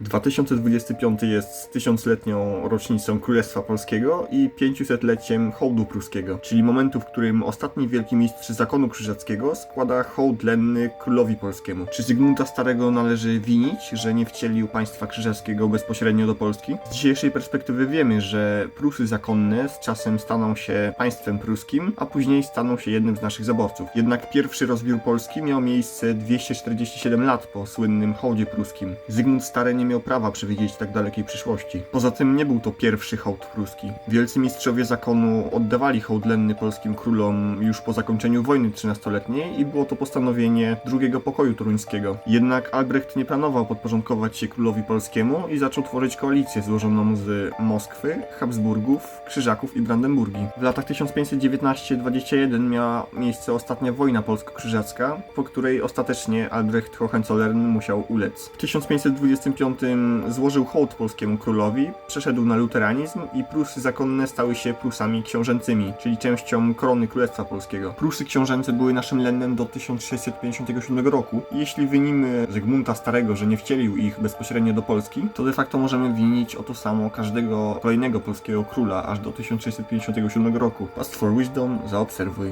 2025 jest tysiącletnią rocznicą Królestwa Polskiego i 500-leciem hołdu pruskiego, czyli momentu, w którym ostatni wielki mistrz zakonu krzyżackiego składa hołd lenny królowi polskiemu. Czy Zygmunta Starego należy winić, że nie wcielił państwa krzyżackiego bezpośrednio do Polski? Z dzisiejszej perspektywy wiemy, że Prusy zakonne z czasem staną się państwem pruskim, a później staną się jednym z naszych zaborców. Jednak pierwszy rozbiór Polski miał miejsce 247 lat po słynnym hołdzie pruskim. Zygmunt Stary nie miał prawa przewidzieć tak dalekiej przyszłości. Poza tym nie był to pierwszy hołd pruski. Wielcy mistrzowie zakonu oddawali hołd lenny polskim królom już po zakończeniu wojny trzynastoletniej i było to postanowienie drugiego pokoju toruńskiego. Jednak Albrecht nie planował podporządkować się królowi polskiemu i zaczął tworzyć koalicję złożoną z Moskwy, Habsburgów, Krzyżaków i Brandenburgii. W latach 1519-21 miała miejsce ostatnia wojna polsko-krzyżacka, po której ostatecznie Albrecht Hohenzollern musiał ulec. W 1525 złożył hołd polskiemu królowi, przeszedł na luteranizm i Prusy zakonne stały się Prusami książęcymi, czyli częścią korony Królestwa Polskiego. Prusy książęce były naszym lennem do 1657 roku i jeśli winimy Zygmunta Starego, że nie wcielił ich bezpośrednio do Polski, to de facto możemy winić o to samo każdego kolejnego polskiego króla aż do 1657 roku. Past for Wisdom, zaobserwuj.